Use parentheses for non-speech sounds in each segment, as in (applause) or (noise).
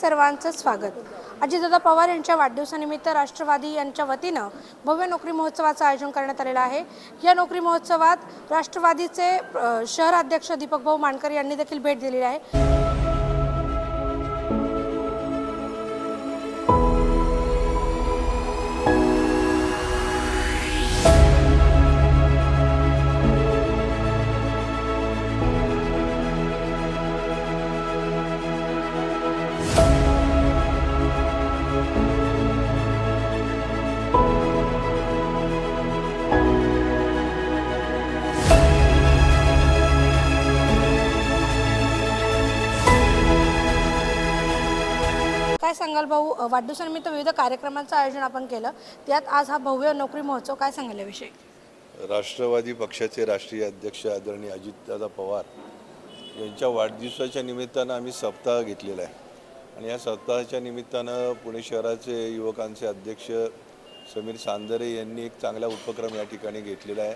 सर्वांचं स्वागत. अजितदादा पवार यांच्या वाढदिवसानिमित्त राष्ट्रवादी यांच्या वतीनं भव्य नोकरी महोत्सवाचं आयोजन करण्यात आलेलं आहे. या नोकरी महोत्सवात राष्ट्रवादीचे शहराध्यक्ष शहर अध्यक्ष दीपक भाऊ मानकर यांनी देखील भेट दिलेली आहे. काय सांगाल भाऊ? वाढदिवसानिमित्त विविध कार्यक्रमांचं आयोजन आपण केलं. त्यात आज हा भव्य नोकरी महोत्सव काय सांगाल याविषयी? राष्ट्रवादी पक्षाचे राष्ट्रीय अध्यक्ष आदरणीय अजितदादा पवार यांच्या वाढदिवसाच्या निमित्तानं आम्ही सप्ताह घेतलेला आहे. आणि या सप्ताहाच्या निमित्तानं पुणे शहराचे युवकांचे अध्यक्ष समीर सांदरे यांनी एक चांगला उपक्रम या ठिकाणी घेतलेला आहे.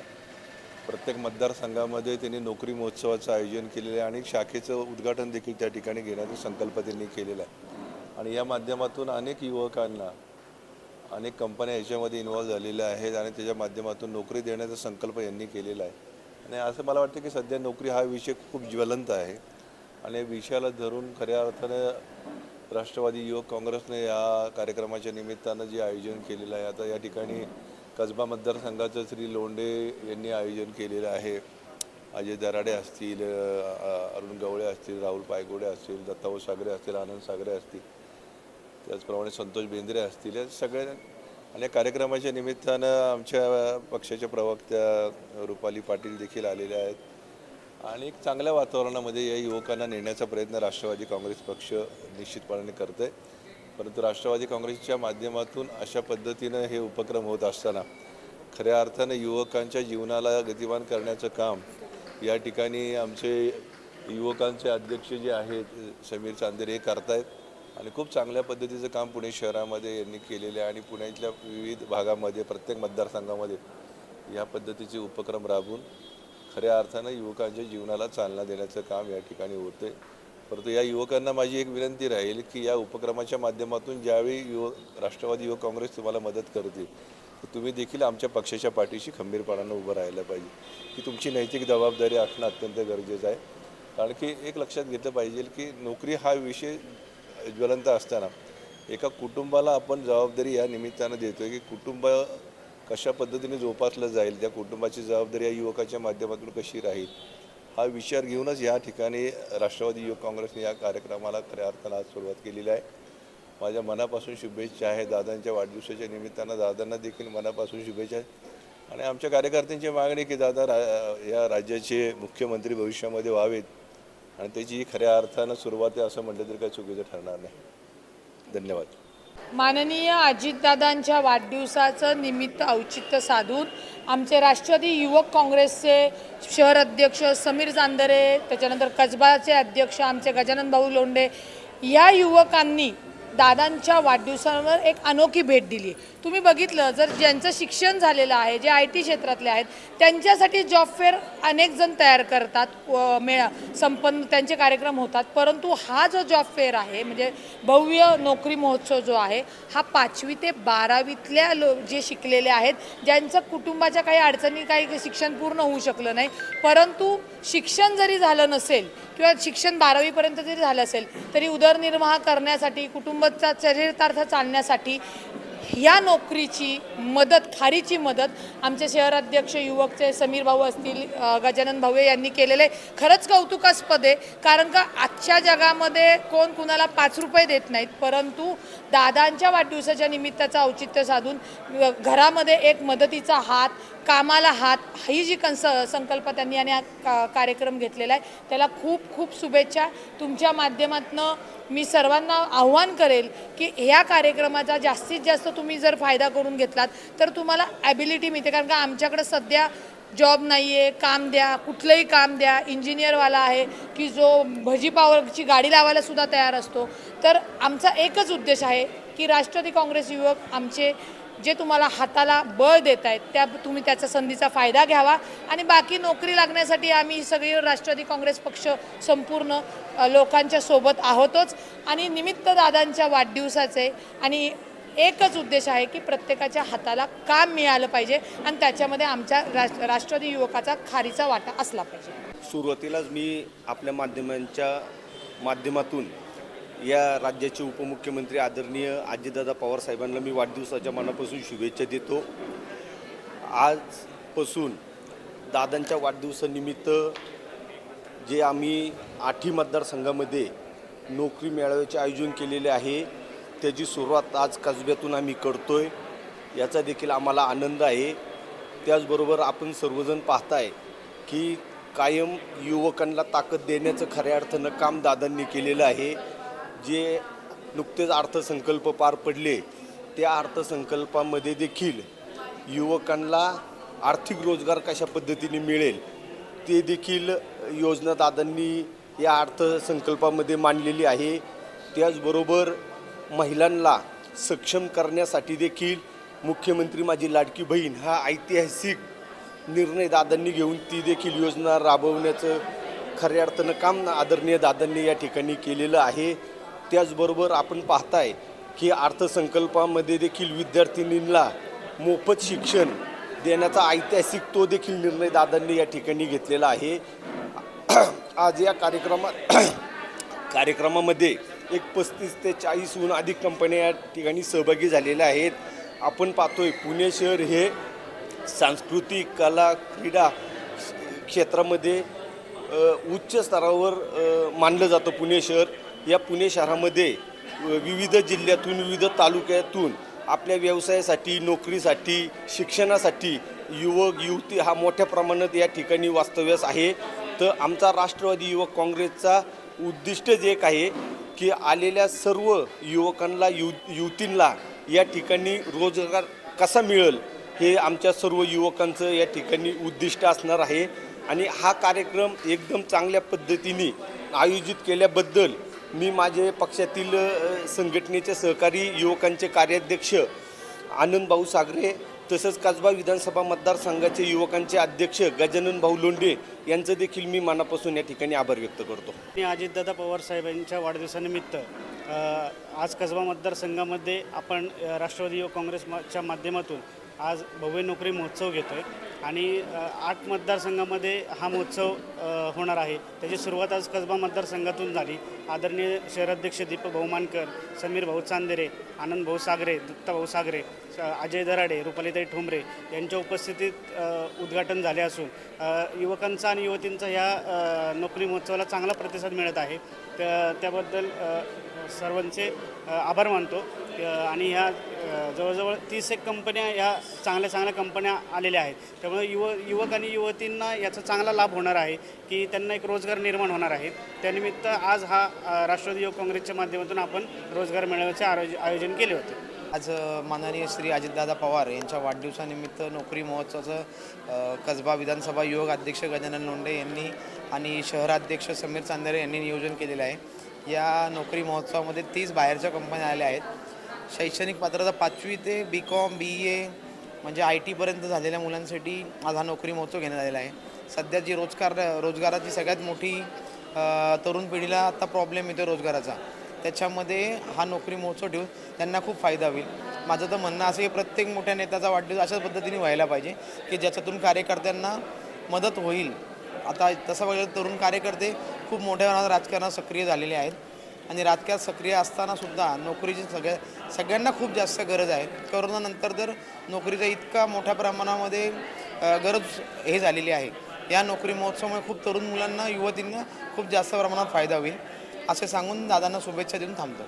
प्रत्येक मतदारसंघामध्ये त्यांनी नोकरी महोत्सवाचं आयोजन केलेलं आहे आणि शाखेचं उद्घाटन देखील त्या ठिकाणी घेण्याचा संकल्प त्यांनी केलेला आहे. आणि या माध्यमातून अनेक युवकांना अनेक कंपन्या याच्यामध्ये इन्व्हॉल्व झालेल्या आहेत आणि त्याच्या माध्यमातून नोकरी देण्याचा संकल्प यांनी केलेला आहे. आणि असं मला वाटतं की सध्या नोकरी हा विषय खूप ज्वलंत आहे. आणि या विषयाला धरून खऱ्या अर्थानं राष्ट्रवादी युवक काँग्रेसने या कार्यक्रमाच्या निमित्तानं जे आयोजन केलेलं आहे आता या ठिकाणी कसबा मतदारसंघाचं श्री लोंडे यांनी आयोजन केलेलं आहे. अजय दराडे असतील अरुण गवळे असतील राहुल पायगोडे असतील दत्ताभाऊ सागरे असतील आनंद सागरे असतील. त्याचप्रमाणे संतोष बेंद्रे असतील या सगळे आणि या कार्यक्रमाच्या निमित्तानं आमच्या पक्षाच्या प्रवक्त्या रुपाली पाटील देखील आलेल्या आहेत. आणि एक चांगल्या वातावरणामध्ये या युवकांना नेण्याचा प्रयत्न राष्ट्रवादी काँग्रेस पक्ष निश्चितपणाने करते परंतु राष्ट्रवादी काँग्रेसच्या माध्यमातून अशा पद्धतीनं हे उपक्रम होत असताना खऱ्या अर्थानं युवकांच्या जीवनाला गतिमान करण्याचं काम या ठिकाणी आमचे युवकांचे अध्यक्ष जे आहेत समीर चांदेर हे करतायत. आणि खूप चांगल्या पद्धतीचं काम पुणे शहरामध्ये यांनी केलेलं आहे आणि पुण्यातल्या विविध भागामध्ये प्रत्येक मतदारसंघामध्ये या पद्धतीचे उपक्रम राबवून खऱ्या अर्थानं युवकांच्या जीवनाला चालना देण्याचं काम या ठिकाणी होते परंतु या युवकांना माझी एक विनंती राहील की या उपक्रमाच्या माध्यमातून ज्यावेळी युवक राष्ट्रवादी युवक काँग्रेस तुम्हाला मदत करते तर तुम्ही देखील आमच्या पक्षाच्या पाठीशी खंबीरपणानं उभं राहायला पाहिजे. की तुमची नैतिक जबाबदारी असणं अत्यंत गरजेचं आहे. कारण की एक लक्षात घेतलं पाहिजे की नोकरी हा विषय ज्वलंत असताना एका कुटुंबाला आपण जबाबदारी या निमित्तानं देतोय की कुटुंब कशा पद्धतीने जोपासलं जाईल त्या कुटुंबाची जबाबदारी या युवकाच्या माध्यमातून कशी राहील हा विचार घेऊनच या ठिकाणी राष्ट्रवादी युवक काँग्रेसने या कार्यक्रमाला खऱ्या अर्थानं आज सुरुवात केलेली आहे. माझ्या मनापासून शुभेच्छा आहे दादांच्या वाढदिवसाच्या निमित्तानं. दादांना देखील मनापासून शुभेच्छा आहेत आणि आमच्या कार्यकर्त्यांची मागणी की दादा रा या राज्याचे मुख्यमंत्री भविष्यामध्ये व्हावेत. आणि त्याची खऱ्या अर्थानं सुरुवात आहे असं म्हटलं तरी काही चुकीचं ठरणार नाही. धन्यवाद. माननीय अजितदादांच्या वाढदिवसाचं निमित्त औचित्य साधून आमचे राष्ट्रवादी युवक काँग्रेसचे शहर अध्यक्ष समीर चांदरे त्याच्यानंतर कसबाचे अध्यक्ष आमचे गजानन भाऊ लोंडे या युवकांनी दादांच्या वाढदिवसावर एक अनोखी भेट दिली. तुम्ही बघितलं जर ज्यांचं शिक्षण झालेलं आहे जे आय टी क्षेत्रातले आहेत त्यांच्यासाठी जॉब फेअर अनेक जण तयार करतात व मेळा संपन्न त्यांचे कार्यक्रम होतात. परंतु हा जो जॉब फेअर आहे म्हणजे भव्य नोकरी महोत्सव जो आहे हा पाचवी ते बारावीतल्या लो जे शिकलेले आहेत ज्यांचं कुटुंबाच्या काही अडचणी काही शिक्षण पूर्ण होऊ शकलं नाही. परंतु शिक्षण जरी झालं नसेल किंवा शिक्षण बारावीपर्यंत जरी झालं असेल तरी उदरनिर्वाह करण्यासाठी कुटुंबाचा चरितार्थ चालण्यासाठी या नोकरीची मदत खारीची मदत आमचे शहराध्यक्ष युवकचे समीर भाऊ असतील गजानन भावे यांनी केलेले खरंच कौतुकास्पद आहे. कारण का आजच्या जगामध्ये कोण कुणाला पाच रुपये देत नाहीत परंतु दादांच्या वाढदिवसाच्या निमित्ताचं औचित्य साधून घरामध्ये एक मदतीचा हात कामाला हात ही जी कन्स संकल्प त्यांनी आणि हा का- कार्यक्रम घेतलेला आहे त्याला खूप खूप शुभेच्छा. तुमच्या माध्यमातनं मी सर्वांना आव्हान करेल की ह्या कार्यक्रमाचा जास्तीत जास्त तुम्ही जर फायदा करून घेतलात तर तुम्हाला ॲबिलिटी मिळते. कारण का आमच्याकडे सध्या जॉब नाही आहे काम द्या कुठलंही काम द्या. इंजिनियरवाला आहे की जो भजीपावरची गाडी लावायला सुद्धा तयार असतो. तर आमचा एकच उद्देश आहे की राष्ट्रवादी काँग्रेस युवक आमचे जे तुम्हाला हाताला बळ देत आहेत त्या तुम्ही त्याचा संधीचा फायदा घ्यावा. आणि बाकी नोकरी लागण्यासाठी आम्ही सगळी राष्ट्रवादी काँग्रेस पक्ष संपूर्ण लोकांच्या सोबत आहोतच. आणि निमित्त दादांच्या वाढदिवसाचे आणि एकच उद्देश आहे की प्रत्येकाच्या हाताला काम मिळालं पाहिजे आणि त्याच्यामध्ये आमच्या राष्ट्र राष्ट्रवादी युवकाचा खारीचा वाटा असला पाहिजे. सुरुवातीलाच मी आपल्या माध्यमांच्या माध्यमातून या राज्याचे उपमुख्यमंत्री आदरणीय आजीदादा पवार साहेबांना मी वाढदिवसाच्या मनापासून शुभेच्छा देतो. आजपासून दादांच्या वाढदिवसानिमित्त जे आम्ही आठी मतदारसंघामध्ये नोकरी मेळाव्याचे आयोजन केलेले आहे त्याची सुरुवात आज कसब्यातून आम्ही करतोय याचा देखील आम्हाला आनंद आहे. त्याचबरोबर आपण सर्वजण पाहताय की कायम युवकांना ताकद देण्याचं खऱ्या अर्थानं काम दादांनी केलेलं आहे. जे नुकतेच अर्थसंकल्प पार पडले त्या अर्थसंकल्पामध्ये देखील युवकांना आर्थिक रोजगार कशा पद्धतीने मिळेल ते देखील योजना दादांनी या अर्थसंकल्पामध्ये मांडलेली आहे. त्याचबरोबर महिलांना सक्षम करण्यासाठी देखील मुख्यमंत्री माझी लाडकी बहीण हा ऐतिहासिक निर्णय दादांनी घेऊन ती देखील योजना राबवण्याचं खऱ्या अर्थानं काम आदरणीय दादांनी या ठिकाणी केलेलं आहे. त्याचबरोबर आपण पाहताय की अर्थसंकल्पामध्ये देखील विद्यार्थिनींना मोफत शिक्षण देण्याचा ऐतिहासिक तो देखील निर्णय दादांनी या ठिकाणी घेतलेला आहे. आज या कार्यक्रमा (coughs) कार्यक्रमामध्ये एक पस्तीस ते चाळीसहून अधिक कंपन्या या ठिकाणी सहभागी झालेल्या आहेत. आपण पाहतोय पुणे शहर हे सांस्कृतिक कला क्रीडा क्षेत्रामध्ये उच्च स्तरावर मानलं जातं पुणे शहर. या पुणे शहरामध्ये विविध जिल्ह्यातून विविध तालुक्यातून आपल्या व्यवसायासाठी नोकरीसाठी शिक्षणासाठी युवक युवती हा मोठ्या प्रमाणात या ठिकाणी वास्तव्यास आहे. तर आमचा राष्ट्रवादी युवक काँग्रेसचा उद्दिष्ट जे एक आहे. की आलेल्या सर्व युवकांना यु युवतींना या ठिकाणी रोजगार कसा मिळेल हे आमच्या सर्व युवकांचं या ठिकाणी उद्दिष्ट असणार आहे. आणि हा कार्यक्रम एकदम चांगल्या पद्धतीने आयोजित केल्याबद्दल मी माझे पक्षातील संघटनेचे सहकारी युवकांचे कार्याध्यक्ष आनंदभाऊ सागरे तसंच कसबा विधानसभा मतदारसंघाचे युवकांचे अध्यक्ष गजानन भाऊ लोंढे यांचं देखील मी मनापासून या ठिकाणी आभार व्यक्त करतो. मी अजितदादा पवार साहेबांच्या वाढदिवसानिमित्त आज कसबा मतदारसंघामध्ये आपण राष्ट्रवादी युवक काँग्रेसच्या माध्यमातून आज भव्य नोकरी महोत्सव घेतो आहे आणि आठ मतदारसंघामध्ये हा महोत्सव होणार आहे. त्याची सुरुवात आज कसबा मतदारसंघातून झाली. आदरणीय शहराध्यक्ष दीपक भाऊ मानकर समीर भाऊ चांदेरे आनंद भाऊ सागरे दत्ता भाऊ सागरे अजय दराडे रुपालीताई ठोंबरे यांच्या उपस्थितीत उद्घाटन झाले असून युवकांचा आणि युवतींचा ह्या नोकरी महोत्सवाला चांगला प्रतिसाद मिळत आहे. त्या त्याबद्दल सर्वांचे आभार मानतो. आणि ह्या जवळजवळ तीस एक कंपन्या ह्या चांगल्या चांगल्या कंपन्या आलेल्या आहेत. त्यामुळे युव युवक आणि युवतींना याचा चांगला लाभ होणार आहे की त्यांना एक रोजगार निर्माण होणार आहे. त्यानिमित्त आज हा राष्ट्रवादी युवक काँग्रेसच्या माध्यमातून आपण रोजगार मेळाव्याचे आयोज आयोजन केले होते. आज माननीय श्री अजितदादा पवार यांच्या वाढदिवसानिमित्त नोकरी महोत्सवाचं कसबा विधानसभा युवक अध्यक्ष गजानन लोंढे यांनी आणि शहराध्यक्ष समीर चांदेरे यांनी नियोजन केलेलं आहे. या नोकरी महोत्सवामध्ये तीस बाहेरच्या कंपन्या आल्या आहेत. शैक्षणिक पात्रता पाचवी ते बी कॉम बी ए म्हणजे आय टीपर्यंत झालेल्या मुलांसाठी आज हा नोकरी महोत्सव घेण्यात आलेला आहे. सध्या जी रोजगार रोजगाराची सगळ्यात मोठी तरुण पिढीला आता प्रॉब्लेम येतो रोजगाराचा. त्याच्यामध्ये हा नोकरी महोत्सव ठेवून त्यांना खूप फायदा होईल. माझं तर म्हणणं असं की प्रत्येक मोठ्या नेत्याचा वाढदिवस अशाच पद्धतीने व्हायला पाहिजे की ज्याच्यातून कार्यकर्त्यांना मदत होईल. आता तसं बघितलं तर तरुण कार्यकर्ते खूप मोठ्या प्रमाणात राजकारणात सक्रिय झालेले आहेत. आणि राजकारणात सक्रिय असताना सुद्धा नोकरीची सगळ्या सगळ्यांना खूप जास्त गरज आहे. करोनानंतर तर नोकरीचा इतका मोठ्या प्रमाणामध्ये गरज हे झालेली आहे. या नोकरी महोत्सवामुळे खूप तरुण मुलांना युवतींना खूप जास्त प्रमाणात फायदा होईल असे सांगून दादांना शुभेच्छा देऊन थांबतो.